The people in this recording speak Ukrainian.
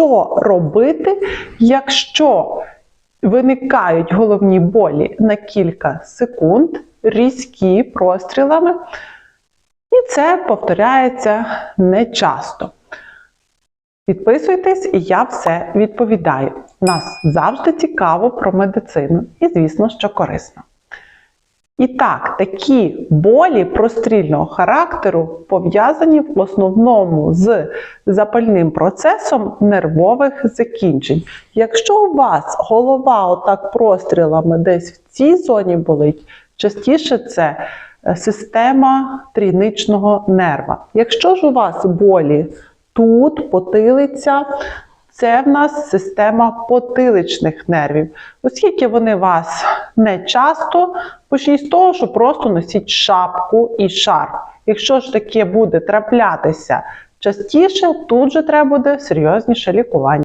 що робити, якщо виникають головні болі на кілька секунд, різкі прострілами, і це повторяється не часто. Підписуйтесь, і я все відповідаю. Нас завжди цікаво про медицину і, звісно, що корисно. І так, такі болі прострільного характеру пов'язані в основному з запальним процесом нервових закінчень. Якщо у вас голова отак прострілами десь в цій зоні болить, частіше це е, система трійничного нерва. Якщо ж у вас болі тут, потилиця, це в нас система потиличних нервів, оскільки вони вас не часто, почніть з того, що просто носіть шапку і шарф. Якщо ж таке буде траплятися частіше, тут же треба буде серйозніше лікування.